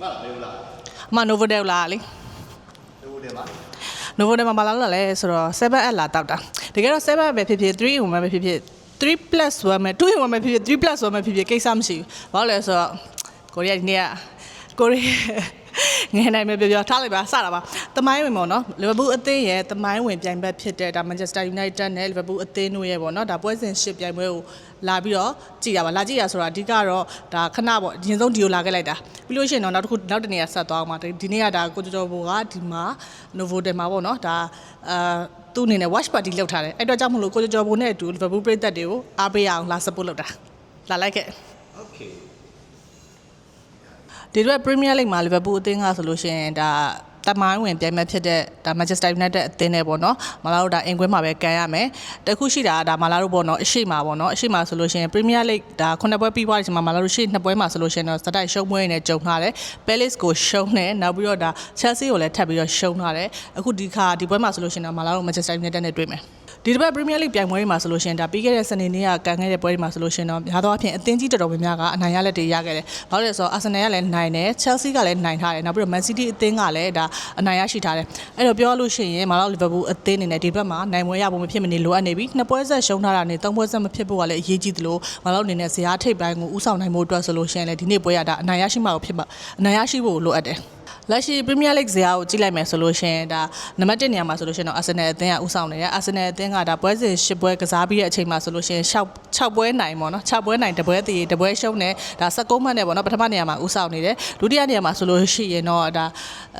မလားဘယ်လိုလားအမ Novotel လာလေလိုတယ်မှာ Novotel မှာမလာလို့လဲဆိုတော့7 at လာတောက်တာတကယ်တော့7ပဲဖြစ်ဖြစ်3 in 1ပဲဖြစ်ဖြစ်3 plus 1ပဲ2 in 1ပဲဖြစ်ဖြစ်3 plus 1ပဲဖြစ်ဖြစ်ကိစ္စမရှိဘူးဘာလို့လဲဆိုတော့ကိုရီးယားဒီနေ့ကကိုရီးယားငယ်နိုင်မယ်ပြောပြောထားလိုက်ပါစတာပါ သမိုင်းဝင်ပေါ့နော်လီဗာပူးအသင်းရဲ့သမိုင်းဝင်ပြိုင်ဘက်ဖြစ်တဲ့ဒါမန်ချက်စတာယူနိုက်တက်နဲ့လီဗာပူးအသင်းတို့ရဲ့ပေါ့နော်ဒါပွဲစဉ်ရှစ်ပြိုင်ပွဲကိုလာပြီးတော့ကြည်ရပါလာကြည်ရဆိုတာအဓိကတော့ဒါခဏပေါ့အရင်ဆုံးဒီကိုလာခဲ့လိုက်တာပြီးလို့ရှိရင်တော့နောက်တစ်ခုနောက်တစ်နေရာဆက်သွားအောင်ပါဒီနေ့ကဒါကိုကျော်ကျော်ဘိုကဒီမှာ Novotel မှာပေါ့နော်ဒါအာသူ့အနေနဲ့ watch party လုပ်ထားတယ်အဲ့တော့ကြောင့်မလို့ကိုကျော်ကျော်ဘိုနဲ့အတူ Liverpool ပြည်သက်တွေကိုအားပေးအောင်လာ support လုပ်တာလာလိုက်ခဲ့ Okay ဒီတော့ Premier League မှာ Liverpool အသင်းကဆိုလို့ရှိရင်ဒါ တမိုင်းဝင်ပြိုင်မဲ့ဖြစ်တဲ့ဒါ Manchester United အသင်းနဲ့ပေါ့နော်မလာတို့ဒါအင်ကွင်းမှာပဲကန်ရမယ်တခုရှိတာကဒါမလာတို့ပေါ့နော်အရှိမှာပေါ့နော်အရှိမှာဆိုလို့ရှိရင် Premier League ဒါခုနှစ်ပွဲပြီးသွားတဲ့အချိန်မှာမလာတို့ရှေ့နှစ်ပွဲမှာဆိုလို့ရှိရင်တော့စတိုက်ရှုံးပွဲနဲ့ကြုံထားတယ် Palace ကိုရှုံးတယ်နောက်ပြီးတော့ဒါ Chelsea ကိုလည်းထပ်ပြီးတော့ရှုံးထားတယ်အခုဒီခါဒီပွဲမှာဆိုလို့ရှိရင်တော့မလာတို့ Manchester United နဲ့တွေ့မယ် ဒီတစ်ပတ် Premier League ပြိုင်ပွဲတွေမှာဆိုလို့ရှိရင်ဒါပြီးခဲ့တဲ့စနေနေ့ကကန်ခဲ့တဲ့ပွဲတွေမှာဆိုလို့ရှိရင်တော့များသောအားဖြင့်အသင်းကြီးတော်တော်များများကအနိုင်ရလက်တွေရခဲ့တယ်။ဘာလို့လဲဆိုတော့ Arsenal ကလည်းနိုင်တယ် Chelsea ကလည်းနိုင်ထားတယ်နောက်ပြီးတော့ Man City အသင်းကလည်းဒါအနိုင်ရရှိထားတယ်။အဲ့တော့ပြောလို့ရှိရင်မာလောက် Liverpool အသင်းအနေနဲ့ဒီဘက်မှာနိုင်ပွဲရဖို့မဖြစ်မနေလိုအပ်နေပြီ။နှစ်ပွဲဆက်ရှုံးထားတာနဲ့သုံးပွဲဆက်မဖြစ်ဖို့ကလည်းအရေးကြီးသလိုမာလောက်အနေနဲ့ဇယားထိပ်ပိုင်းကိုဥဆောင်နိုင်ဖို့အတွက်ဆိုလို့ရှိရင်လည်းဒီနေ့ပွဲရတာအနိုင်ရရှိမှာကိုဖြစ်မှာအနိုင်ရရှိဖို့လိုအပ်တယ်။ လက်ရှိ Premier League ဇာတ်ကိုကြည့်လိုက်မယ်ဆိုလို့ရှိရင်ဒါနံပါတ်1နေရာမှာဆိုလို့ရှိရင်တော့ Arsenal အသင်းကဦးဆောင်နေတယ် Arsenal အသင်းကဒါပွဲစဉ်10ပွဲကစားပြီးတဲ့အချိန်မှာဆိုလို့ရှိရင်6 6ပွဲနိုင်ပေါ့နော်6ပွဲနိုင်တပွဲတည်တပွဲရှုံးတယ်ဒါ16မှတ်နဲ့ပေါ့နော်ပထမနေရာမှာဦးဆောင်နေတယ်ဒုတိယနေရာမှာဆိုလို့ရှိရင်တော့ဒါ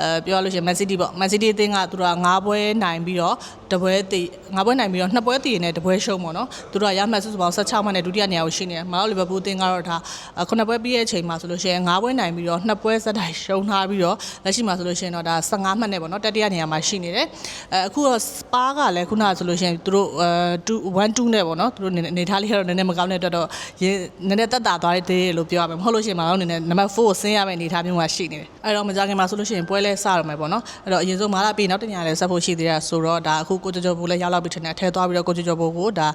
အဲပြောရလို့ရှိရင် Man City ပေါ့ Man City အသင်းကသူတို့က9ပွဲနိုင်ပြီးတော့ တပွဲတည်9ပွဲနိုင်ပြီးတော့2ပွဲတည်နဲ့တပွဲရှုံးပေါ့နော်သူတို့ကရမှတ်စုစုပေါင်း16မှတ်နဲ့ဒုတိယနေရာကိုရှိနေတယ်မတော်လီဗာပူးအသင်းကတော့ဒါ9ပွဲပြီးတဲ့အချိန်မှာဆိုလို့ရှိရင်9ပွဲနိုင်ပြီးတော့2ပွဲစက်တိုင်ရှုံးထားပြီးတော့လက်ရှိမှာဆိုလို့ရှိရင်တော့ဒါ15မှတ်နဲ့ပေါ့နော်တတိယနေရာမှာရှိနေတယ်အဲအခုတော့ Spa ကလည်းခုနကဆိုလို့ရှိရင်သူတို့အဲ2 1 2နဲ့ပေါ့နော်သူတို့အနေထားလေးကတော့နည်းနည်းမကောင်းတဲ့အတွက်တော့ရင်းနည်းနည်းတက်တာသွားတဲ့သေးလို့ပြောရမယ်မဟုတ်လို့ရှိရင်မတော်အနေနဲ့နံပါတ်4ကိုဆင်းရမယ့်အနေထားမျိုးမှာရှိနေတယ်အဲ့တော့မကြခင်မှာဆိုလို့ရှိရင်ပွဲလဲစရမယ်ပေါ့နော်အဲ့တော့အရင်ဆုံးမာလာပြီးနောက်တစ်ညလည်းဆက်ဖို့ရှိသေးတာဆိုတော့ဒါအခုကိုကျော်ကျော်ဘူလည်းရောက်လာပြီထင်တယ်အထဲသွားပြီးတော့ကိုကျော်ကျော်ဘူကိုဒါ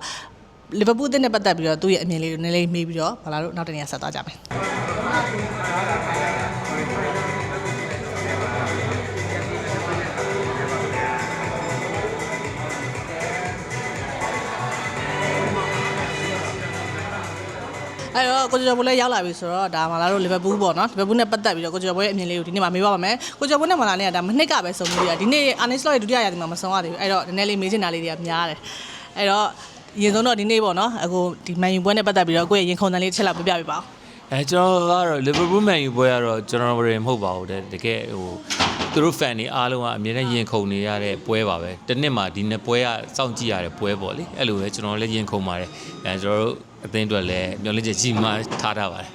လီဗာပူးအသင်းနဲ့ပတ်သက်ပြီးတော့သူ့ရဲ့အမြင်လေးကိုနည်းလေးမေးပြီးတော့ဘာလာလို့နောက်တစ်ညဆက်သွားကြမယ် အဲ့တော့ကိုကျော်ကျော်ဘိုးလည်းရောက်လာပြီဆိုတော့ဒါမလာတို့လီဗာပူးပေါ့နော်လီဗာပူးနဲ့ပတ်သက်ပြီးတော့ကိုကျော်ကျော်ဘိုးရဲ့အမြင်လေးကိုဒီနေ့မှာမေးပါပါမယ်ကိုကျော်ကျော်ဘိုးနဲ့မလာနဲ့ကဒါမနှစ်ကပဲစုံလို့ရဒီနေ့အာနီစလော့ရဲ့ဒုတိယရာသီမှာမစုံရသေးဘူးအဲ့တော့နည်းနည်းလေးမေးချင်တာလေးတွေကများတယ်အဲ့တော့အရင်ဆုံးတော့ဒီနေ့ပေါ့နော်အခုဒီမန်ယူပွဲနဲ့ပတ်သက်ပြီးတော့ကိုယ့်ရဲ့ရင်ခုန်တန်လေးတစ်ချက်လောက်ပြပြပေးပါဦးအဲကျွန်တော်ကတော့ Liverpool Man U ပွဲကတော့ကျွန်တော်တို့မဟုတ်ပါဘူးတဲ့တကယ်ဟို သူတို့ fan တွေအားလုံးကအမြဲတမ်းရင်ခုန်နေရတဲ့ပွဲပါပဲတစ်နှစ်မှာဒီနှစ်ပွဲကစောင့်ကြည့်ရတဲ့ပွဲပေါ့လေအဲ့လိုပဲကျွန်တော်လည်းရင်ခုန်ပါတယ်အဲကျွန်တော်တို့အသင်းအတွက်လည်းမျှော်လင့်ချက်ကြီးမှထားထားပါတယ်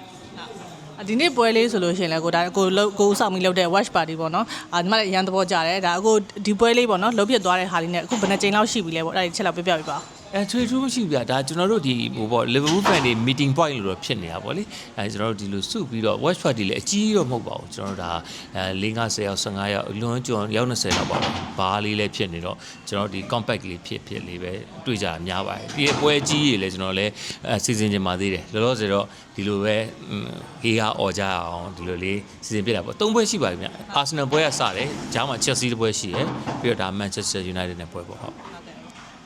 အဒီနေ့ပွဲလေးဆိုလို့ရှိရင်လည်းကိုဒါကိုလုံးကိုစောင့်ပြီးလုပ်တဲ့ watch party ပေါ့နော်အာဒီမှာလည်းအရန်သဘောကျတယ်ဒါအခုဒီပွဲလေးပေါ့နော်လုံးပြစ်သွားတဲ့ဟာလေးနဲ့အခုဘယ်နှကြိမ်လောက်ရှိပြီလဲပေါ့အဲ့ဒါတစ်ချက်လောက်ပြပြပေးပါဦး အဲထွေထူးမရှိဘူးဗျာဒါကျွန်တော်တို့ဒီဟိုပေါ့ Liverpool fan တွေ meeting point လို့တော့ဖြစ်နေတာပေါ့လေအဲကျွန်တော်တို့ဒီလိုစုပြီးတော့ watch party လည်းအကြီးတော့မဟုတ်ပါဘူးကျွန်တော်တို့ဒါအဲ၄50ယောက်15ယောက်လွန်ကျွန်းယောက်20လောက်ပါဘားလေးလည်းဖြစ်နေတော့ကျွန်တော်တို့ဒီ compact လေးဖြစ်ဖြစ်လေးပဲတွေ့ကြတာများပါတယ်ဒီပွဲကြီးကြီးလည်းကျွန်တော်လည်းအဲစီစဉ်ချင်ပါသေးတယ်လောလောဆယ်တော့ဒီလိုပဲဟေးဟာអော်ကြအောင်ဒီလိုလေးစီစဉ်ပြတာပေါ့၃ပွဲရှိပါပြီဗျာ Arsenal ပွဲကစတယ်ဂျားမှာ Chelsea တပွဲရှိရယ်ပြီးတော့ဒါ Manchester United နဲ့ပွဲပေါ့ဟုတ်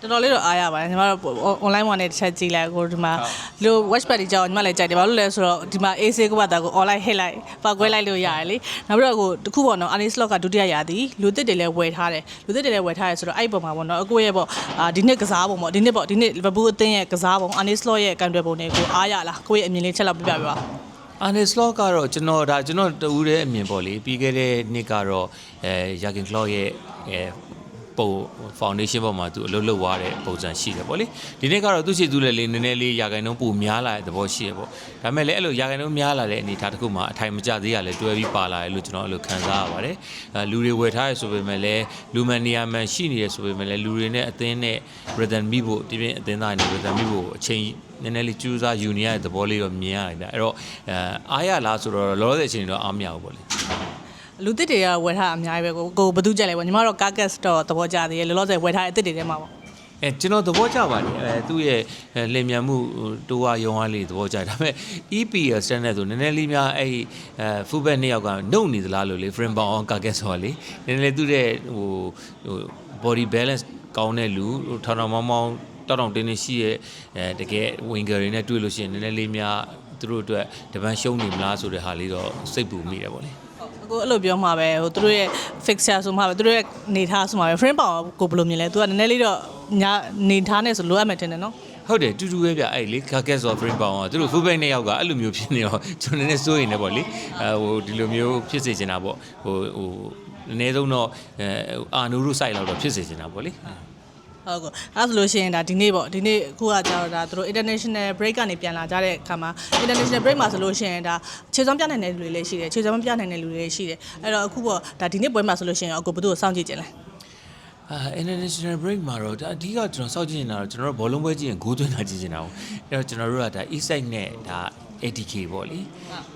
တော်တော်လေးတော့အားရပါတယ်ညီမတို့ online မှာနဲ့တစ်ချက်ကြည့်လိုက်ကိုဒီမှာဒီလို watch party ကြောင်းညီမလည်းကြိုက်တယ်ဘာလို့လဲဆိုတော့ဒီမှာ AC ကပတ်တာကို online hit လိုက်ပောက်ကွဲလိုက်လို့ရတယ်လေနောက်ပြီးတော့ကိုတခုပေါ့နော် Anis Slot ကဒုတိယရာသီလူသစ်တွေလည်းဝယ်ထားတယ်လူသစ်တွေလည်းဝယ်ထားတယ်ဆိုတော့အဲ့ဒီပုံမှာပေါ့နော်အကိုရဲ့ပေါ့အာဒီနှစ်ကစားပုံပေါ့ဒီနှစ်ပေါ့ဒီနှစ် Liverpool အသင်းရဲ့ကစားပုံ Anis Slot ရဲ့ကန်တွယ်ပုံတွေကိုအားရလားကိုရဲ့အမြင်လေးချက်လောက်ပြပြပေးပါအာနေစလော့ကတော့ကျွန်တော်ဒါကျွန်တော်တူးတဲ့အမြင်ပေါ့လေပြီးခဲ့တဲ့နှစ်ကတော့အဲယာကင်ကလော့ရဲ့အဲ ပုံ foundation ပေါ်မှာသူအလုပ်လုပ်သွားတဲ့ပုံစံရှိတယ်ပေါ့လေဒီနေ့ကတော့သူ့ရှိသူလည်းလေးနည်းနည်းလေးယာကင်နှုန်းပူများလာတဲ့သဘောရှိရပေါ့ဒါပေမဲ့လည်းအဲ့လိုယာကင်နှုန်းများလာတဲ့အနေအထားတစ်ခုမှာအထိုင်မကျသေးရလဲတွဲပြီးပါလာတယ်လို့ကျွန်တော်အဲ့လိုခံစားရပါတယ်အဲလူတွေဝယ်ထားရဆိုပေမဲ့လည်းလူမန်နီယာမန်ရှိနေရဆိုပေမဲ့လည်းလူတွေနဲ့အသင်းနဲ့ rhythm မိဖို့ဒီပြင်အသင်းသားတွေနဲ့ rhythm မိဖို့အချိန်နည်းနည်းလေးကြိုးစားယူနေရတဲ့သဘောလေးတော့မြင်ရတယ်ဗျအဲ့တော့အဲအားရလားဆိုတော့လောလောဆယ်အချိန်တော့အားမရဘူးပေါ့လေ လူသစ်တွေကဝယ်ထားအများကြီးပဲကိုကိုဘယ်သူကြက်လဲပေါ့ညီမတို့ carcass တော့သဘောကျသေးတယ်လောလောဆယ်ဝယ်ထားတဲ့အသစ်တွေထဲမှာပေါ့အဲအဲကျွန်တော်သဘောကျပါတယ်အဲသူ့ရဲ့အဲလင်မြန်မှုဟိုတိုးဝါရုံအားလေးသဘောကျတယ်ဒါပေမဲ့ EPL standard ဆိုနည်းနည်းလေးများအဲ့အဲ fullback နှစ်ယောက်ကနှုတ်နေသလားလို့လေ frame bound အောင်ကာကက်ဆိုတာလေနည်းနည်းလေးသူ့ရဲ့ဟိုဟို body balance ကောင်းတဲ့လူဟိုထောင်ထောင်မောင်းမောင်းတောက်တောင်တင်းတင်းရှိရဲ့အဲတကယ် winger တွေနဲ့တွေ့လို့ရှိရင်နည်းနည်းလေးများသူတို့အတွက်တပန်းရှုံးနေမလားဆိုတဲ့ဟာလေးတော့စိတ်ပူမိတယ်ပေါ့လေ အခုအဲ့လိုပြောမှာပဲဟိုသူတို့ရဲ့ fixture ဆိုမှာပဲသူတို့ရဲ့နေထားဆိုမှာပဲ frame ပေါင်ကိုဘယ်လိုမြင်လဲသူကနည်းနည်းလေးတော့ညာနေထားနေဆိုလိုအပ်မယ်ထင်တယ်နော်ဟုတ်တယ်တူတူပဲဗျအဲ့လေကာကက်ဆို frame ပေါင်းอ่ะသူတို့ fullback နှစ်ယောက်ကအဲ့လိုမျိုးဖြစ်နေတော့ကျွန်တော်နည်းနည်းစိုးရိမ်နေပေါ့လေအဲဟိုဒီလိုမျိုးဖြစ်စေချင်တာပေါ့ဟိုဟိုအနည်းဆုံးတော့အဲအာနူရု site လောက်တော့ဖြစ်စေချင်တာပေါ့လေ ဟုတ်ကဲ့အဲ့ဆိုလို့ရှိရင်ဒါဒီနေ့ပေါ့ဒီနေ့အခုကကြာတော့ဒါသူတို့ international break ကနေပြန်လာကြတဲ့အခါမှာ international break မှာဆိုလို့ရှိရင်ဒါခြေစွမ်းပြနိုင်တဲ့လူတွေလည်းရှိတယ်ခြေစွမ်းမပြနိုင်တဲ့လူတွေလည်းရှိတယ်အဲ့တော့အခုပေါ့ဒါဒီနေ့ပွဲမှာဆိုလို့ရှိရင်အခုဘယ်သူကိုစောင့်ကြည့်ကြလဲအာ international break မှာတော့ဒါအဓိကကျွန်တော်စောင့်ကြည့်နေတာတော့ကျွန်တော်တို့ဘောလုံးပွဲကြည့်ရင်ဂိုးသွင်းတာကြည့်နေတာပေါ့အဲ့တော့ကျွန်တော်တို့ကဒါ east side နဲ့ဒါ ATK ပေါ့လေ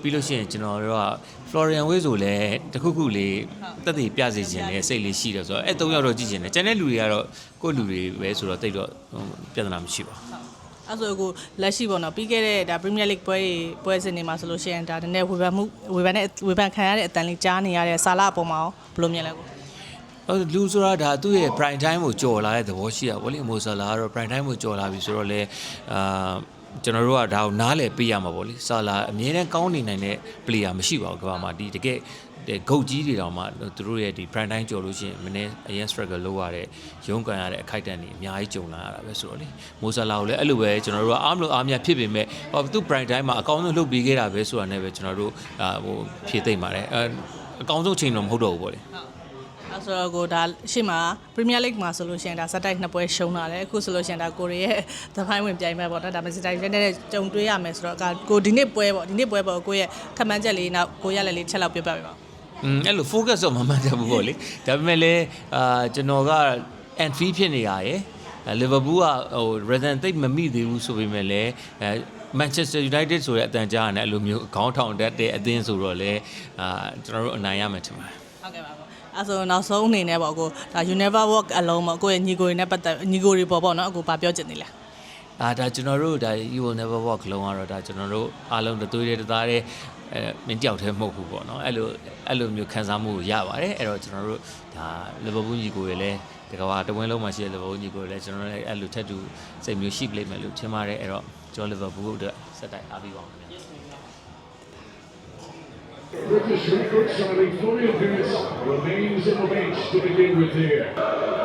ပြီးလို့ရှိရင်ကျွန်တော်တို့က Florian Way ဆိုလဲတခုခုလေးတက်တည်ပြစေခြင်းနဲ့စိတ်လေးရှိတယ်ဆိုတော့အဲ့၃ယောက်တော့ကြည့်ခြင်းတယ်ကျန်တဲ့လူတွေကတော့ကိုယ့်လူတွေပဲဆိုတော့တိတ်တော့ဟိုပြဿနာမရှိပါဘူးအဲ့ဆိုအခုလက်ရှိပေါ့နော်ပြီးခဲ့တဲ့ဒါ Premier League ပွဲတွေပွဲစဉ်တွေမှာဆိုလို့ရှိရင်ဒါနည်းနည်းဝေဖန်မှုဝေဖန်တဲ့ဝေဖန်ခံရတဲ့အတန်လေးကြားနေရတဲ့ဆာလာအပေါ်မှာရောဘယ်လိုမြင်လဲကိုဟိုလူဆိုတာဒါသူ့ရဲ့ prime time ကိုကြော်လာတဲ့သဘောရှိတာဗောလေမိုဆာလာကတော့ prime time ကိုကြော်လာပြီဆိုတော့လေအာ ကျွန်တော်တို့ကဒါကိုနားလည်ပေးရမှာဗောလေဆာလာအမြဲတမ်းကောင်းနေနိုင်တဲ့ player မရှိပါဘူးကမ္ဘာမှာဒီတကယ်ဂုတ်ကြီးတွေတောင်မှသူတို့ရဲ့ဒီ prime time ကြော်လို့ရှိရင်မင်းအရင် struggle လုပ်ရတဲ့ရုန်းကန်ရတဲ့အခိုက်အတန့်တွေအများကြီးကြုံလာရတာပဲဆိုတော့လေမိုဆာလာကိုလည်းအဲ့လိုပဲကျွန်တော်တို့ကအားမလို့အားမရဖြစ်ပေမဲ့ဟောသူ prime time မှာအကောင်းဆုံးလုပ်ပြီးခဲ့တာပဲဆိုတာနဲ့ပဲကျွန်တော်တို့အာဟိုဖြည့်သိမ့်ပါတယ်အဲအကောင်းဆုံးချိန်တော့မဟုတ်တော့ဘူးဗောလေအဲ့ ဆိုတော့ကိုဒါရှေ့မှာ Premier League မှာဆိုလို့ရှိရင်ဒါစက်တိုက်နှစ်ပွဲရှုံးလာတယ်အခုဆိုလို့ရှိရင်ဒါကိုရီးရဲ့သဖိုင်းဝင်ပြိုင်မဲ့ပေါ့နော်ဒါမစစ်တိုင်းနဲ့ကြုံတွေ့ရမယ်ဆိုတော့ကကိုဒီနေ့ပွဲပေါ့ဒီနေ့ပွဲပေါ့ကိုရဲ့ခက်မှန်းချက်လေးနောက်ကိုရလည်းလေးချက်လောက်ပြပြပေးပါอืมအဲ့လို focus တော့မမှန်တယ်ဘူးပေါ့လေဒါပေမဲ့လည်းအာကျွန်တော်က and fee ဖြစ်နေရရယ်လီဗာပူးကဟို reason သိပ်မမိသေးဘူးဆိုပေမဲ့လည်းအဲ Manchester United ဆိုတဲ့အတန်ကြားရတယ်အဲ့လိုမျိုးခေါင်းထောင်တတ်တဲ့အသင်းဆိုတော့လေအာကျွန်တော်တို့အနိုင်ရမယ်ထင်ပါတယ်ဟုတ်ကဲ့ပါပေါ့ အဲ့ဆိုနောက်ဆုံးအနေနဲ့ပေါ့ကိုဒါ you never walk alone ပေါ့ကိုရဲ့ညီကိုတွေနဲ့ပတ်သက်ညီကိုတွေပေါ့ပေါ့နော်အခုဗာပြောချင်နေလဲအာဒါကျွန်တော်တို့ဒါ you will never walk alone ကတော့ဒါကျွန်တော်တို့အားလုံးတသွေးတဲ့တသားတဲ့အဲမင်းတယောက်တည်းမဟုတ်ဘူးပေါ့နော်အဲ့လိုအဲ့လိုမျိုးခံစားမှုကိုရပါတယ်အဲ့တော့ကျွန်တော်တို့ဒါလီဗာပူးညီကိုတွေလည်းတကဘာတဝင်းလုံးမှာရှိတဲ့လီဗာပူးညီကိုတွေလည်းကျွန်တော်တို့လည်းအဲ့လိုထက်တူစိတ်မျိုးရှိပလိမ့်မယ်လို့ထင်ပါတယ်အဲ့တော့ကျွန်တော်လီဗာပူးအတွက်စက်တိုက်အားပေးပါအောင်ခင်ဗျာ British record signing Florian Wirtz remains in the bench to begin with here.